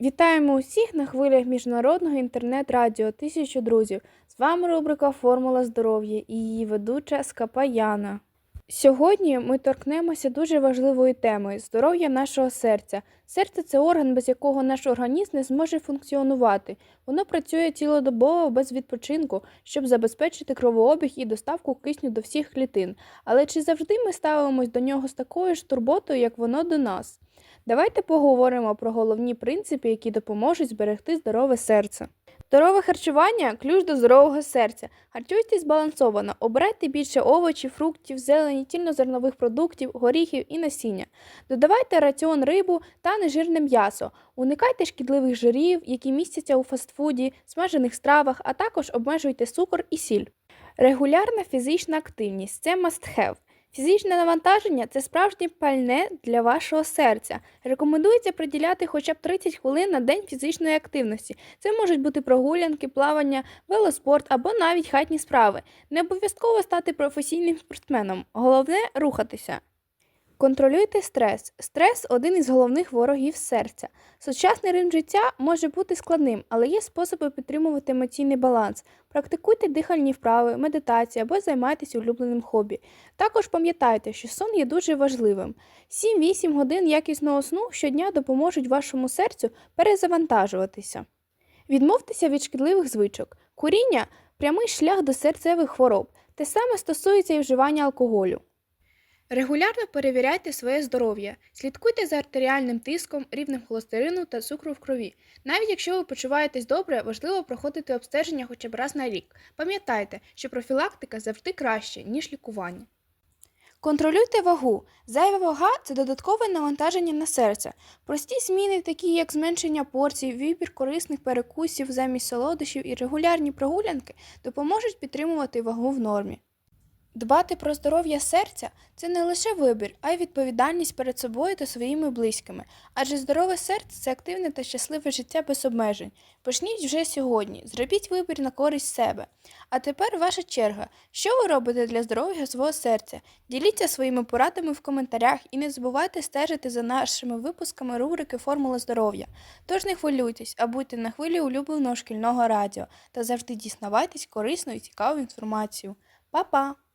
Вітаємо усіх на хвилях міжнародного інтернет-радіо Тисячу друзів. З вами рубрика Формула здоров'я і її ведуча Скапа Яна. Сьогодні ми торкнемося дуже важливої теми здоров'я нашого серця. Серце це орган, без якого наш організм не зможе функціонувати. Воно працює цілодобово без відпочинку, щоб забезпечити кровообіг і доставку кисню до всіх клітин. Але чи завжди ми ставимось до нього з такою ж турботою, як воно до нас? Давайте поговоримо про головні принципи, які допоможуть зберегти здорове серце. Здорове харчування ключ до здорового серця. Харчуйтесь збалансовано, обирайте більше овочів, фруктів, зелені, цільнозернових продуктів, горіхів і насіння. Додавайте раціон рибу та нежирне м'ясо. Уникайте шкідливих жирів, які містяться у фастфуді, смажених стравах, а також обмежуйте цукор і сіль. Регулярна фізична активність це must have. Фізичне навантаження це справжнє пальне для вашого серця. Рекомендується приділяти хоча б 30 хвилин на день фізичної активності. Це можуть бути прогулянки, плавання, велоспорт або навіть хатні справи. Не обов'язково стати професійним спортсменом. Головне рухатися. Контролюйте стрес. Стрес один із головних ворогів серця. Сучасний ритм життя може бути складним, але є способи підтримувати емоційний баланс. Практикуйте дихальні вправи, медитацію або займайтеся улюбленим хобі. Також пам'ятайте, що сон є дуже важливим. 7-8 годин якісного сну щодня допоможуть вашому серцю перезавантажуватися. Відмовтеся від шкідливих звичок. Куріння прямий шлях до серцевих хвороб. Те саме стосується і вживання алкоголю. Регулярно перевіряйте своє здоров'я, слідкуйте за артеріальним тиском, рівнем холестерину та цукру в крові. Навіть якщо ви почуваєтесь добре, важливо проходити обстеження хоча б раз на рік. Пам'ятайте, що профілактика завжди краще, ніж лікування. Контролюйте вагу. Зайва вага це додаткове навантаження на серце. Прості зміни, такі як зменшення порцій, вибір корисних перекусів замість солодощів і регулярні прогулянки, допоможуть підтримувати вагу в нормі. Дбати про здоров'я серця це не лише вибір, а й відповідальність перед собою та своїми близькими. Адже здорове серце це активне та щасливе життя без обмежень. Почніть вже сьогодні, зробіть вибір на користь себе. А тепер ваша черга. Що ви робите для здоров'я свого серця? Діліться своїми порадами в коментарях і не забувайте стежити за нашими випусками рубрики Формула здоров'я. Тож не хвилюйтесь, а будьте на хвилі улюбленого шкільного радіо та завжди дізнавайтесь корисну і цікаву інформацію. Па-па!